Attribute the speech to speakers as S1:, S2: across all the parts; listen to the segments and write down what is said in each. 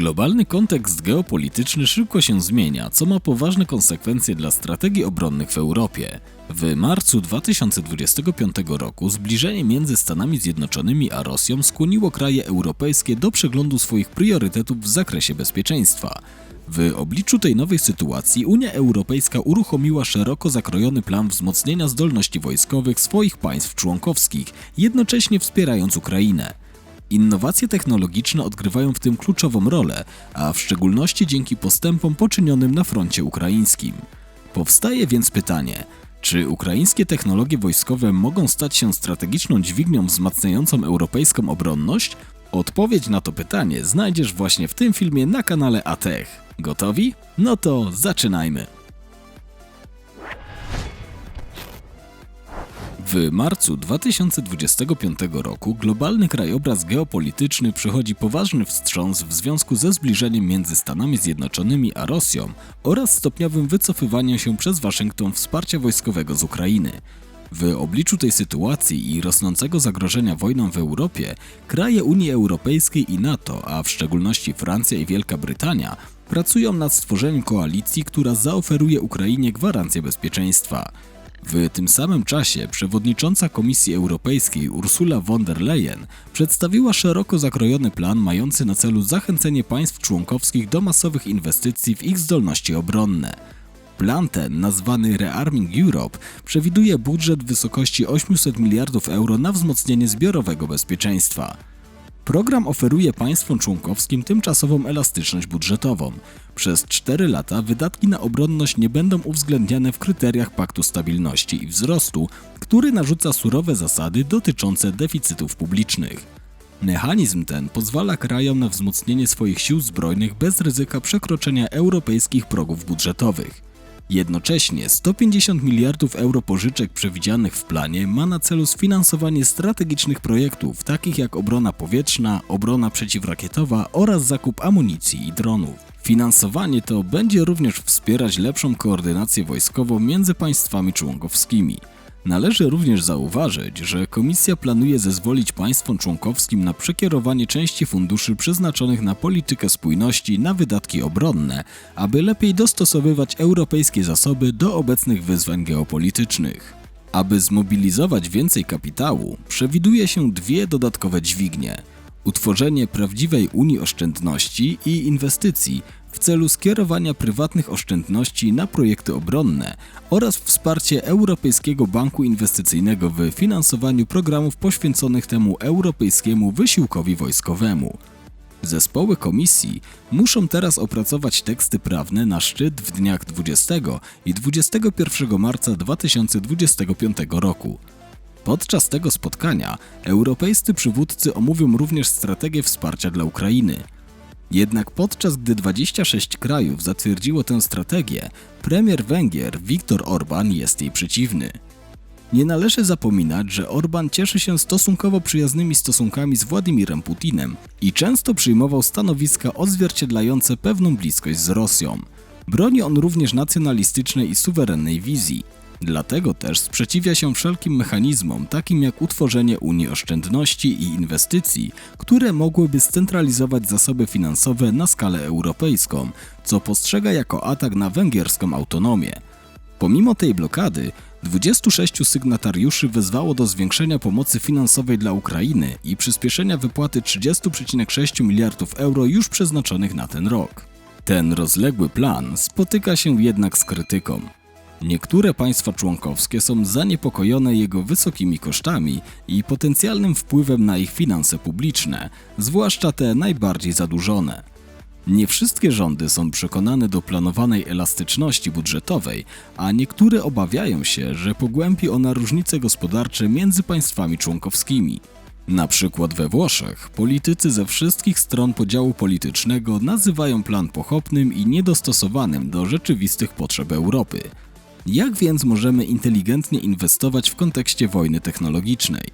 S1: Globalny kontekst geopolityczny szybko się zmienia, co ma poważne konsekwencje dla strategii obronnych w Europie. W marcu 2025 roku zbliżenie między Stanami Zjednoczonymi a Rosją skłoniło kraje europejskie do przeglądu swoich priorytetów w zakresie bezpieczeństwa. W obliczu tej nowej sytuacji Unia Europejska uruchomiła szeroko zakrojony plan wzmocnienia zdolności wojskowych swoich państw członkowskich, jednocześnie wspierając Ukrainę. Innowacje technologiczne odgrywają w tym kluczową rolę, a w szczególności dzięki postępom poczynionym na froncie ukraińskim. Powstaje więc pytanie, czy ukraińskie technologie wojskowe mogą stać się strategiczną dźwignią wzmacniającą europejską obronność? Odpowiedź na to pytanie znajdziesz właśnie w tym filmie na kanale ATECH. Gotowi? No to zaczynajmy! W marcu 2025 roku globalny krajobraz geopolityczny przechodzi poważny wstrząs w związku ze zbliżeniem między Stanami Zjednoczonymi a Rosją oraz stopniowym wycofywaniem się przez Waszyngton wsparcia wojskowego z Ukrainy. W obliczu tej sytuacji i rosnącego zagrożenia wojną w Europie, kraje Unii Europejskiej i NATO, a w szczególności Francja i Wielka Brytania, pracują nad stworzeniem koalicji, która zaoferuje Ukrainie gwarancję bezpieczeństwa. W tym samym czasie przewodnicząca Komisji Europejskiej Ursula von der Leyen przedstawiła szeroko zakrojony plan mający na celu zachęcenie państw członkowskich do masowych inwestycji w ich zdolności obronne. Plan ten, nazwany Rearming Europe, przewiduje budżet w wysokości 800 miliardów euro na wzmocnienie zbiorowego bezpieczeństwa. Program oferuje państwom członkowskim tymczasową elastyczność budżetową. Przez 4 lata wydatki na obronność nie będą uwzględniane w kryteriach Paktu Stabilności i Wzrostu, który narzuca surowe zasady dotyczące deficytów publicznych. Mechanizm ten pozwala krajom na wzmocnienie swoich sił zbrojnych bez ryzyka przekroczenia europejskich progów budżetowych. Jednocześnie 150 miliardów euro pożyczek przewidzianych w planie ma na celu sfinansowanie strategicznych projektów takich jak obrona powietrzna, obrona przeciwrakietowa oraz zakup amunicji i dronów. Finansowanie to będzie również wspierać lepszą koordynację wojskową między państwami członkowskimi. Należy również zauważyć, że Komisja planuje zezwolić państwom członkowskim na przekierowanie części funduszy przeznaczonych na politykę spójności na wydatki obronne, aby lepiej dostosowywać europejskie zasoby do obecnych wyzwań geopolitycznych. Aby zmobilizować więcej kapitału, przewiduje się dwie dodatkowe dźwignie: utworzenie prawdziwej Unii Oszczędności i Inwestycji celu skierowania prywatnych oszczędności na projekty obronne oraz wsparcie Europejskiego Banku Inwestycyjnego w finansowaniu programów poświęconych temu europejskiemu wysiłkowi wojskowemu. Zespoły komisji muszą teraz opracować teksty prawne na szczyt w dniach 20 i 21 marca 2025 roku. Podczas tego spotkania europejscy przywódcy omówią również strategię wsparcia dla Ukrainy. Jednak podczas gdy 26 krajów zatwierdziło tę strategię, premier Węgier Viktor Orban jest jej przeciwny. Nie należy zapominać, że Orban cieszy się stosunkowo przyjaznymi stosunkami z Władimirem Putinem i często przyjmował stanowiska odzwierciedlające pewną bliskość z Rosją. Broni on również nacjonalistycznej i suwerennej wizji. Dlatego też sprzeciwia się wszelkim mechanizmom, takim jak utworzenie Unii Oszczędności i Inwestycji, które mogłyby scentralizować zasoby finansowe na skalę europejską, co postrzega jako atak na węgierską autonomię. Pomimo tej blokady, 26 sygnatariuszy wezwało do zwiększenia pomocy finansowej dla Ukrainy i przyspieszenia wypłaty 30,6 miliardów euro już przeznaczonych na ten rok. Ten rozległy plan spotyka się jednak z krytyką. Niektóre państwa członkowskie są zaniepokojone jego wysokimi kosztami i potencjalnym wpływem na ich finanse publiczne, zwłaszcza te najbardziej zadłużone. Nie wszystkie rządy są przekonane do planowanej elastyczności budżetowej, a niektóre obawiają się, że pogłębi ona różnice gospodarcze między państwami członkowskimi. Na przykład we Włoszech politycy ze wszystkich stron podziału politycznego nazywają plan pochopnym i niedostosowanym do rzeczywistych potrzeb Europy. Jak więc możemy inteligentnie inwestować w kontekście wojny technologicznej?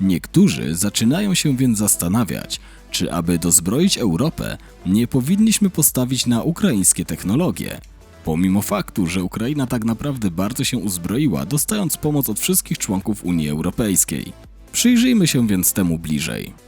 S1: Niektórzy zaczynają się więc zastanawiać, czy aby dozbroić Europę, nie powinniśmy postawić na ukraińskie technologie. Pomimo faktu, że Ukraina tak naprawdę bardzo się uzbroiła, dostając pomoc od wszystkich członków Unii Europejskiej. Przyjrzyjmy się więc temu bliżej.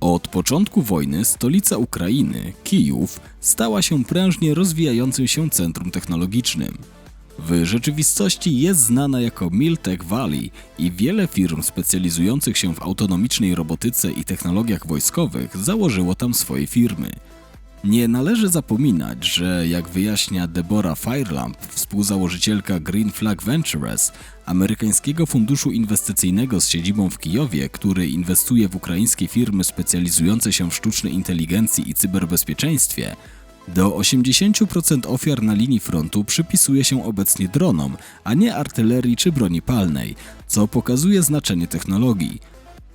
S1: Od początku wojny stolica Ukrainy, Kijów, stała się prężnie rozwijającym się centrum technologicznym. W rzeczywistości jest znana jako Miltech Valley i wiele firm specjalizujących się w autonomicznej robotyce i technologiach wojskowych założyło tam swoje firmy. Nie należy zapominać, że jak wyjaśnia Deborah Firelamp, współzałożycielka Green Flag Ventures, amerykańskiego funduszu inwestycyjnego z siedzibą w Kijowie, który inwestuje w ukraińskie firmy specjalizujące się w sztucznej inteligencji i cyberbezpieczeństwie, do 80% ofiar na linii frontu przypisuje się obecnie dronom, a nie artylerii czy broni palnej, co pokazuje znaczenie technologii.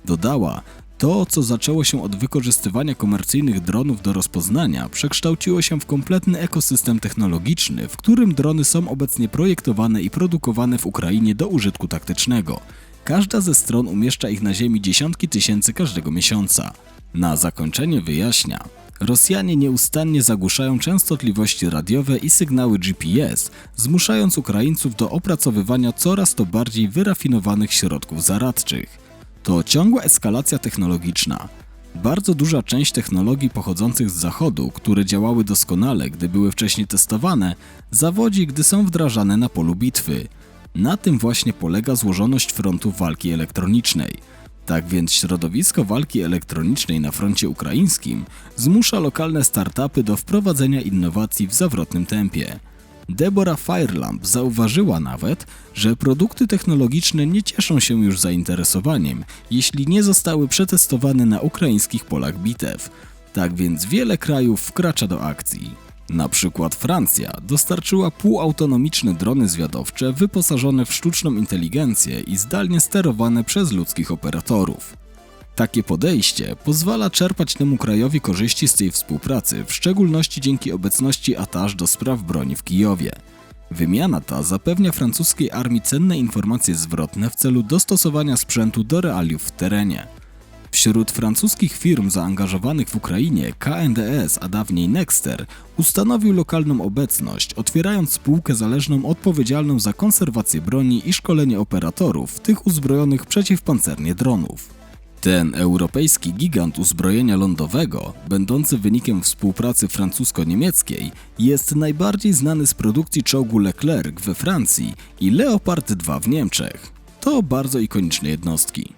S1: Dodała, to, co zaczęło się od wykorzystywania komercyjnych dronów do rozpoznania, przekształciło się w kompletny ekosystem technologiczny, w którym drony są obecnie projektowane i produkowane w Ukrainie do użytku taktycznego. Każda ze stron umieszcza ich na ziemi dziesiątki tysięcy każdego miesiąca. Na zakończenie wyjaśnia. Rosjanie nieustannie zagłuszają częstotliwości radiowe i sygnały GPS, zmuszając Ukraińców do opracowywania coraz to bardziej wyrafinowanych środków zaradczych. To ciągła eskalacja technologiczna. Bardzo duża część technologii pochodzących z zachodu, które działały doskonale, gdy były wcześniej testowane, zawodzi, gdy są wdrażane na polu bitwy. Na tym właśnie polega złożoność frontu walki elektronicznej. Tak więc środowisko walki elektronicznej na froncie ukraińskim zmusza lokalne startupy do wprowadzenia innowacji w zawrotnym tempie. Deborah Firelamp zauważyła nawet, że produkty technologiczne nie cieszą się już zainteresowaniem, jeśli nie zostały przetestowane na ukraińskich polach bitew. Tak więc wiele krajów wkracza do akcji. Na przykład Francja dostarczyła półautonomiczne drony zwiadowcze wyposażone w sztuczną inteligencję i zdalnie sterowane przez ludzkich operatorów. Takie podejście pozwala czerpać temu krajowi korzyści z tej współpracy, w szczególności dzięki obecności atasz do spraw broni w Kijowie. Wymiana ta zapewnia francuskiej armii cenne informacje zwrotne w celu dostosowania sprzętu do realiów w terenie. Wśród francuskich firm zaangażowanych w Ukrainie KNDS, a dawniej Nexter, ustanowił lokalną obecność, otwierając spółkę zależną odpowiedzialną za konserwację broni i szkolenie operatorów, tych uzbrojonych przeciwpancernie dronów. Ten europejski gigant uzbrojenia lądowego, będący wynikiem współpracy francusko-niemieckiej, jest najbardziej znany z produkcji czołgu Leclerc we Francji i Leopard 2 w Niemczech. To bardzo ikoniczne jednostki.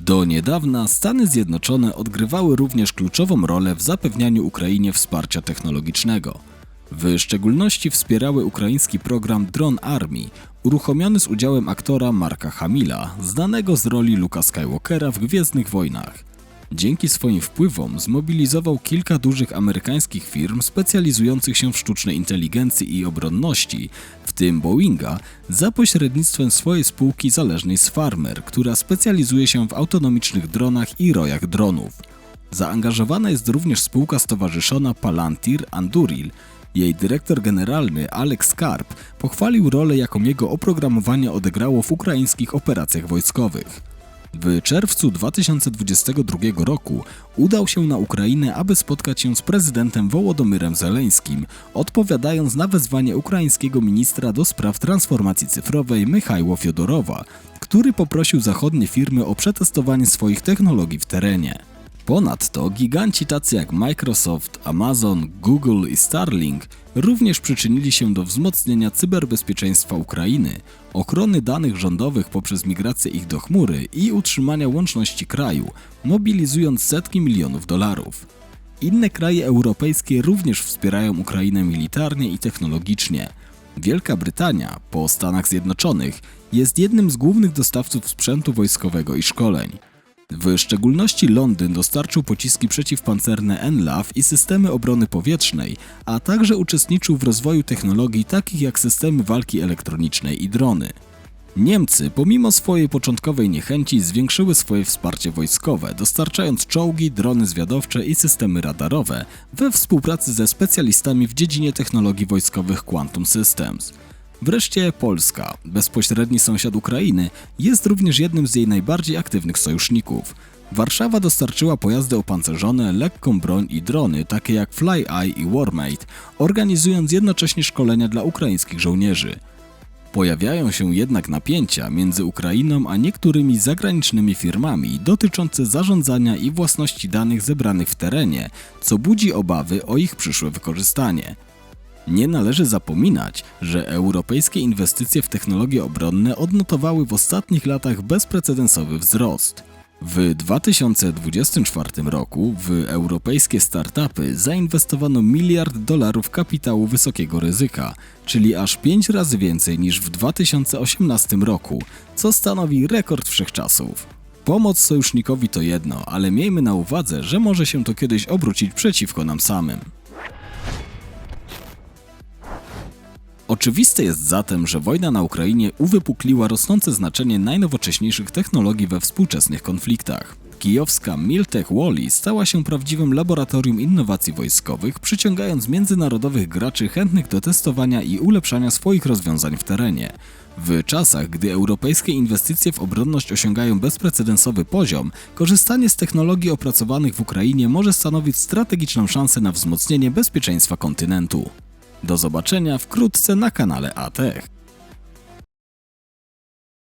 S1: Do niedawna Stany Zjednoczone odgrywały również kluczową rolę w zapewnianiu Ukrainie wsparcia technologicznego. W szczególności wspierały ukraiński program Drone Army, uruchomiony z udziałem aktora Marka Hamila, znanego z roli Luka Skywalkera w Gwiezdnych Wojnach. Dzięki swoim wpływom zmobilizował kilka dużych amerykańskich firm specjalizujących się w sztucznej inteligencji i obronności, w tym Boeinga, za pośrednictwem swojej spółki zależnej z Farmer, która specjalizuje się w autonomicznych dronach i rojach dronów. Zaangażowana jest również spółka stowarzyszona Palantir Anduril, jej dyrektor generalny Alex Karp pochwalił rolę, jaką jego oprogramowanie odegrało w ukraińskich operacjach wojskowych. W czerwcu 2022 roku udał się na Ukrainę, aby spotkać się z prezydentem Wołodomyrem Zeleńskim, odpowiadając na wezwanie ukraińskiego ministra do spraw transformacji cyfrowej Michajło Fiodorowa, który poprosił zachodnie firmy o przetestowanie swoich technologii w terenie. Ponadto giganci tacy jak Microsoft, Amazon, Google i Starlink również przyczynili się do wzmocnienia cyberbezpieczeństwa Ukrainy, ochrony danych rządowych poprzez migrację ich do chmury i utrzymania łączności kraju, mobilizując setki milionów dolarów. Inne kraje europejskie również wspierają Ukrainę militarnie i technologicznie. Wielka Brytania, po Stanach Zjednoczonych, jest jednym z głównych dostawców sprzętu wojskowego i szkoleń. W szczególności Londyn dostarczył pociski przeciwpancerne NLAW i systemy obrony powietrznej, a także uczestniczył w rozwoju technologii takich jak systemy walki elektronicznej i drony. Niemcy, pomimo swojej początkowej niechęci, zwiększyły swoje wsparcie wojskowe, dostarczając czołgi, drony zwiadowcze i systemy radarowe we współpracy ze specjalistami w dziedzinie technologii wojskowych Quantum Systems. Wreszcie Polska, bezpośredni sąsiad Ukrainy, jest również jednym z jej najbardziej aktywnych sojuszników. Warszawa dostarczyła pojazdy opancerzone, lekką broń i drony, takie jak FlyEye i Warmate, organizując jednocześnie szkolenia dla ukraińskich żołnierzy. Pojawiają się jednak napięcia między Ukrainą a niektórymi zagranicznymi firmami dotyczące zarządzania i własności danych zebranych w terenie, co budzi obawy o ich przyszłe wykorzystanie. Nie należy zapominać, że europejskie inwestycje w technologie obronne odnotowały w ostatnich latach bezprecedensowy wzrost. W 2024 roku w europejskie startupy zainwestowano miliard dolarów kapitału wysokiego ryzyka, czyli aż 5 razy więcej niż w 2018 roku, co stanowi rekord wszechczasów. Pomoc sojusznikowi to jedno, ale miejmy na uwadze, że może się to kiedyś obrócić przeciwko nam samym. Oczywiste jest zatem, że wojna na Ukrainie uwypukliła rosnące znaczenie najnowocześniejszych technologii we współczesnych konfliktach. Kijowska Miltech Wally stała się prawdziwym laboratorium innowacji wojskowych, przyciągając międzynarodowych graczy chętnych do testowania i ulepszania swoich rozwiązań w terenie. W czasach, gdy europejskie inwestycje w obronność osiągają bezprecedensowy poziom, korzystanie z technologii opracowanych w Ukrainie może stanowić strategiczną szansę na wzmocnienie bezpieczeństwa kontynentu. Do zobaczenia wkrótce na kanale ATech.